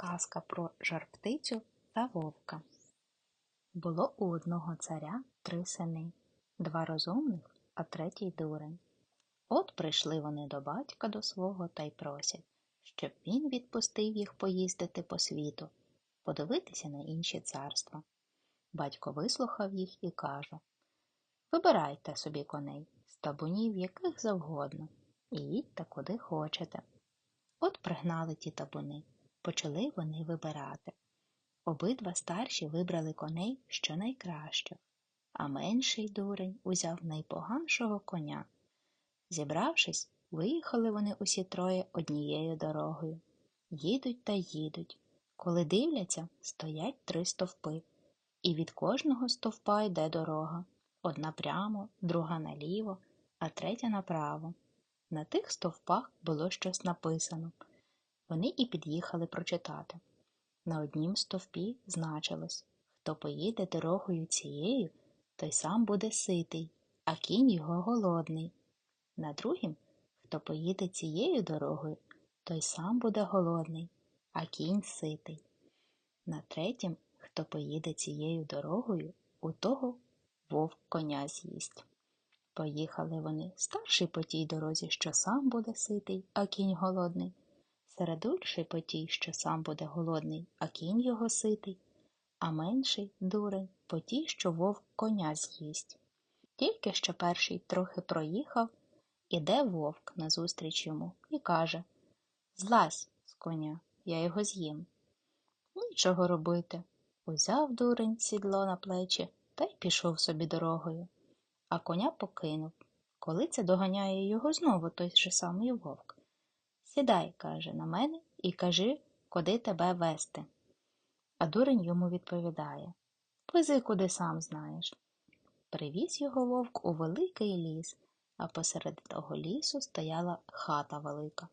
Казка про жарптицю та вовка. Було у одного царя три сини, два розумних, а третій дурень. От прийшли вони до батька до свого та й просять, щоб він відпустив їх поїздити по світу, подивитися на інші царства. Батько вислухав їх і каже Вибирайте собі коней, з табунів яких завгодно, і їдьте куди хочете. От пригнали ті табуни. Почали вони вибирати. Обидва старші вибрали коней що найкращих, а менший дурень узяв найпоганшого коня. Зібравшись, виїхали вони усі троє однією дорогою. Їдуть та їдуть. Коли дивляться, стоять три стовпи, і від кожного стовпа йде дорога. Одна прямо, друга наліво, а третя направо. На тих стовпах було щось написано. Вони і під'їхали прочитати. На однім стовпі значилось хто поїде дорогою цією, той сам буде ситий, а кінь його голодний. На другім хто поїде цією дорогою, той сам буде голодний, а кінь ситий. На третім, хто поїде цією дорогою, у того вовк коня з'їсть. Поїхали вони старший по тій дорозі, що сам буде ситий, а кінь голодний середульший по тій, що сам буде голодний, а кінь його ситий, а менший дурень по тій, що вовк коня з'їсть. Тільки що перший трохи проїхав, іде вовк назустріч йому і каже Злазь з коня, я його з'їм. Нічого робити. Узяв дурень сідло на плечі та й пішов собі дорогою, а коня покинув. Коли це доганяє його знову той же самий вовк. Сідай, каже, на мене і кажи, куди тебе вести. А дурень йому відповідає Вези, куди сам знаєш. Привіз його вовк у великий ліс, а посеред того лісу стояла хата велика.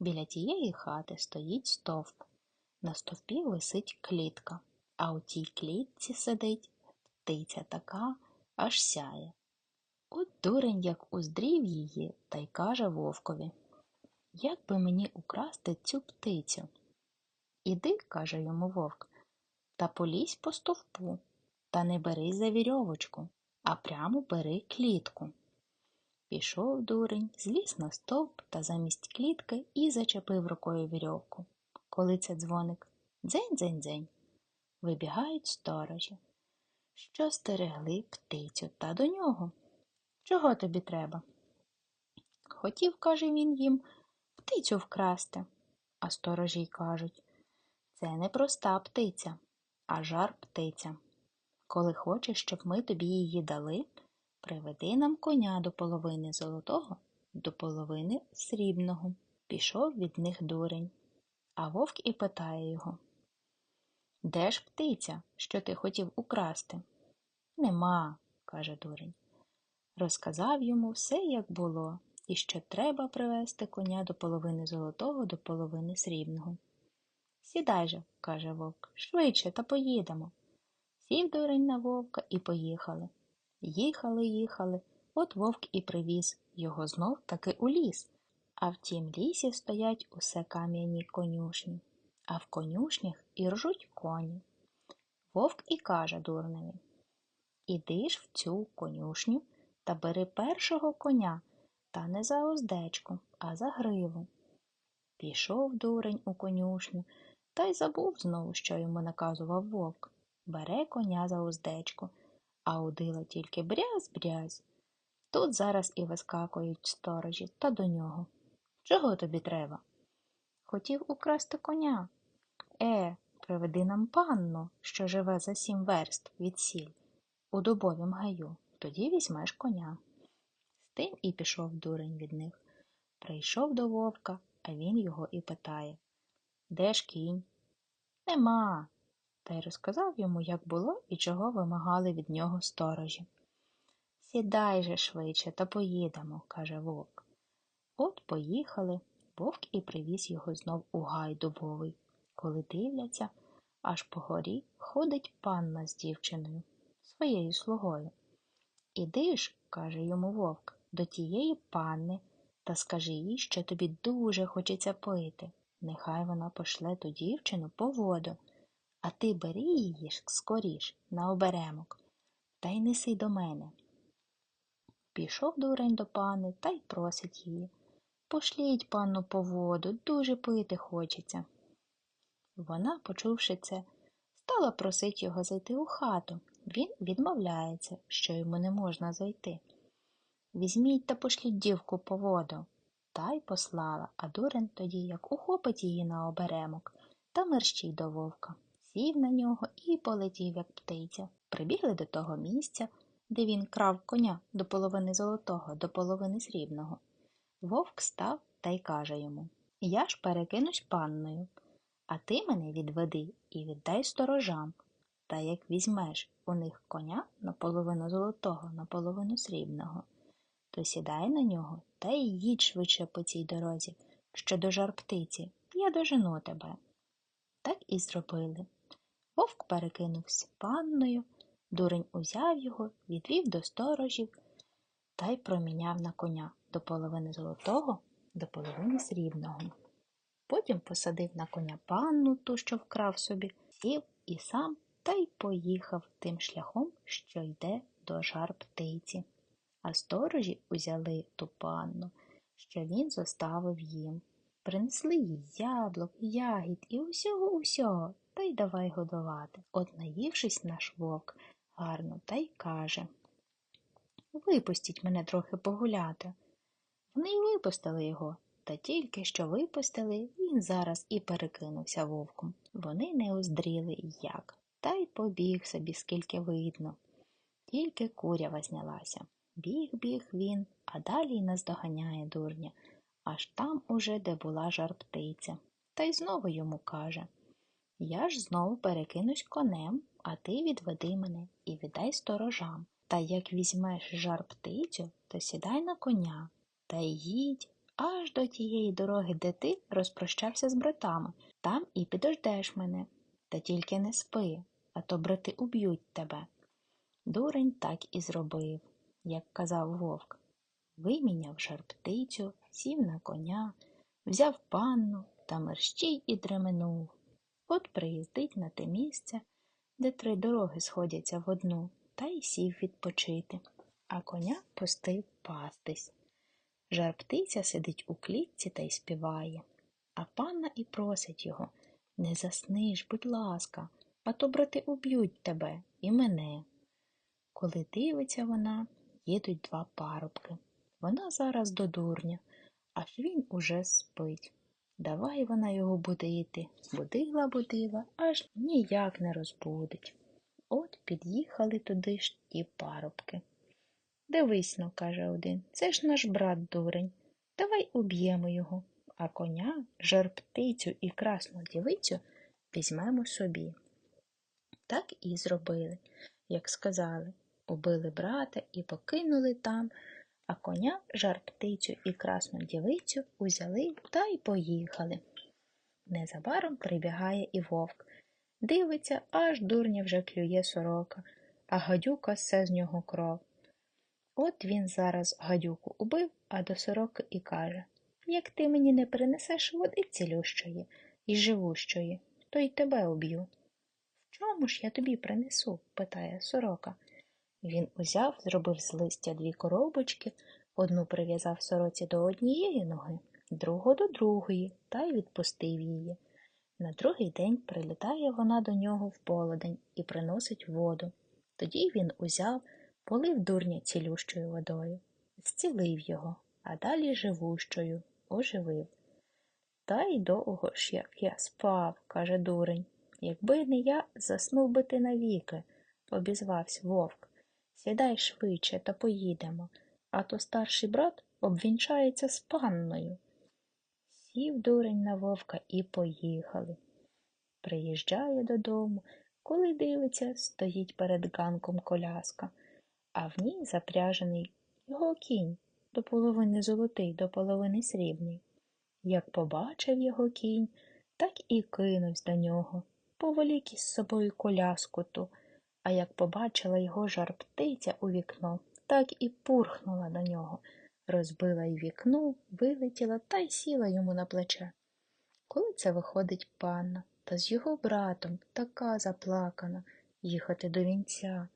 Біля тієї хати стоїть стовп. На стовпі висить клітка, а у тій клітці сидить птиця така, аж сяє. От дурень як уздрів її та й каже вовкові як би мені украсти цю птицю? Іди, каже йому вовк, та полізь по стовпу, та не бери за вірьовочку, а прямо бери клітку. Пішов дурень, зліз на стовп та замість клітки і зачепив рукою вірьовку. Коли це дзвоник дзень дзень дзень. Вибігають сторожі, що стерегли птицю та до нього. Чого тобі треба? Хотів, каже він їм, птицю вкрасти. А сторожі й кажуть це не проста птиця, а жар птиця. Коли хочеш, щоб ми тобі її дали, приведи нам коня до половини золотого, до половини срібного. Пішов від них дурень. А вовк і питає його Де ж птиця, що ти хотів украсти? Нема, каже дурень. Розказав йому все, як було, і що треба привести коня до половини золотого, до половини срібного. Сідай же, каже вовк, швидше та поїдемо. Сів дурень на вовка і поїхали. Їхали, їхали, от вовк і привіз його знов таки у ліс. А в тім лісі стоять усе кам'яні конюшні, а в конюшнях і ржуть коні. Вовк і каже дурневі Іди ж в цю конюшню та бери першого коня, та не за уздечку, а за гриву. Пішов дурень у конюшню та й забув знову, що йому наказував вовк. Бере коня за уздечку, а удила тільки брязь-брязь. Тут зараз і вискакують сторожі та до нього. Чого тобі треба? Хотів украсти коня. Е, приведи нам панну, що живе за сім верст від сіль, у дубовім гаю, тоді візьмеш коня тим і пішов дурень від них. Прийшов до вовка, а він його і питає Де ж кінь? Нема. Та й розказав йому, як було і чого вимагали від нього сторожі. Сідай же швидше, та поїдемо, каже вовк. От поїхали, вовк і привіз його знов у гай дубовий. Коли дивляться, аж по горі ходить панна з дівчиною, своєю слугою. Іди ж, каже йому вовк, до тієї панни та скажи їй, що тобі дуже хочеться пити. Нехай вона пошле ту дівчину по воду, а ти бери її скоріш на оберемок та й неси до мене. Пішов дурень до пани та й просить її. Пошліть панну по воду, дуже пити хочеться. Вона, почувши це, стала просить його зайти у хату. Він відмовляється, що йому не можна зайти. Візьміть та пошліть дівку по воду. Та й послала, а дурень тоді, як ухопить її на оберемок, та мерщій до вовка. Сів на нього і полетів, як птиця. Прибігли до того місця, де він крав коня до половини золотого, до половини срібного. Вовк став та й каже йому Я ж перекинусь панною, а ти мене відведи і віддай сторожам. Та як візьмеш у них коня наполовину золотого, наполовину срібного, то сідай на нього та й їдь швидше по цій дорозі, що до жар птиці, я дожену тебе. Так і зробили. Вовк перекинувся панною, дурень узяв його, відвів до сторожів та й проміняв на коня до половини золотого, до половини срібного. Потім посадив на коня панну ту, що вкрав собі, сів і сам та й поїхав тим шляхом, що йде до жар птиці. А сторожі узяли ту панну, що він зоставив їм. Принесли їй яблук, ягід і усього усього, та й давай годувати. От наївшись наш вовк гарно та й каже Випустіть мене трохи погуляти. Вони й випустили його, та тільки що випустили, він зараз і перекинувся вовком. Вони не оздріли як, та й побіг собі, скільки видно. Тільки курява знялася. Біг, біг він, а далі й наздоганяє дурня, аж там уже, де була жар птиця. Та й знову йому каже Я ж знову перекинусь конем, а ти відведи мене і віддай сторожам. Та як візьмеш жар птицю, то сідай на коня та й їдь аж до тієї дороги, де ти розпрощався з братами. Там і підождеш мене. Та тільки не спи, а то брати уб'ють тебе. Дурень так і зробив, як казав вовк. Виміняв жар птицю, сів на коня, взяв панну та мерщій і дременув. От приїздить на те місце, де три дороги сходяться в одну, та й сів відпочити, а коня пустив пастись. Жар птиця сидить у клітці та й співає, а панна і просить його не засни ж, будь ласка, а то брати уб'ють тебе і мене. Коли дивиться вона, їдуть два парубки. Вона зараз до дурня, аж він уже спить. Давай вона його будити. Будила, будила, аж ніяк не розбудить. От під'їхали туди ж ті парубки. Дивись но, каже один, це ж наш брат дурень. Давай уб'ємо його, а коня, жар птицю і красну дівицю візьмемо собі. Так і зробили, як сказали. Убили брата і покинули там, а коня, жар птицю і красну дівицю узяли та й поїхали. Незабаром прибігає і вовк. Дивиться, аж дурня вже клює сорока, а гадюка все з нього кров. От він зараз гадюку убив, а до сороки і каже Як ти мені не принесеш води цілющої і живущої, то й тебе уб'ю. В чому ж я тобі принесу? питає сорока. Він узяв, зробив з листя дві коробочки, одну прив'язав сороці до однієї ноги, другу до другої, та й відпустив її. На другий день прилітає вона до нього в полудень і приносить воду. Тоді він узяв, полив дурня цілющою водою, зцілив його, а далі живущою, оживив. Та й довго ж, як я спав, каже дурень. Якби не я, заснув би ти навіки, обізвався вовк. Сідай швидше та поїдемо, а то старший брат обвінчається з панною. Сів дурень на вовка і поїхали. Приїжджає додому, коли дивиться, стоїть перед ганком коляска, а в ній запряжений його кінь до половини золотий, до половини срібний. Як побачив його кінь, так і кинувся до нього, поволік із собою коляску ту, а як побачила його жар птиця у вікно, так і пурхнула до нього, розбила й вікно, вилетіла та й сіла йому на плече. Коли це виходить панна, та з його братом така заплакана їхати до вінця.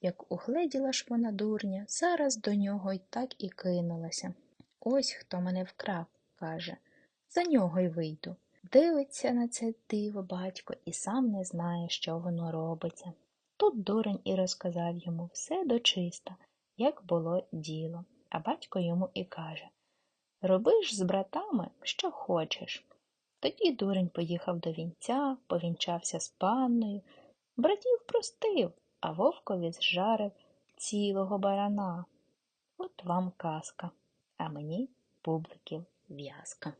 Як угледіла ж вона дурня, зараз до нього й так і кинулася. Ось хто мене вкрав, каже, за нього й вийду. Дивиться на це диво батько і сам не знає, що воно робиться. Тут дурень і розказав йому все дочиста, як було діло, а батько йому і каже Роби ж з братами, що хочеш. Тоді дурень поїхав до вінця, повінчався з панною, братів простив, а вовкові зжарив цілого барана. От вам казка, а мені бубликів в'язка.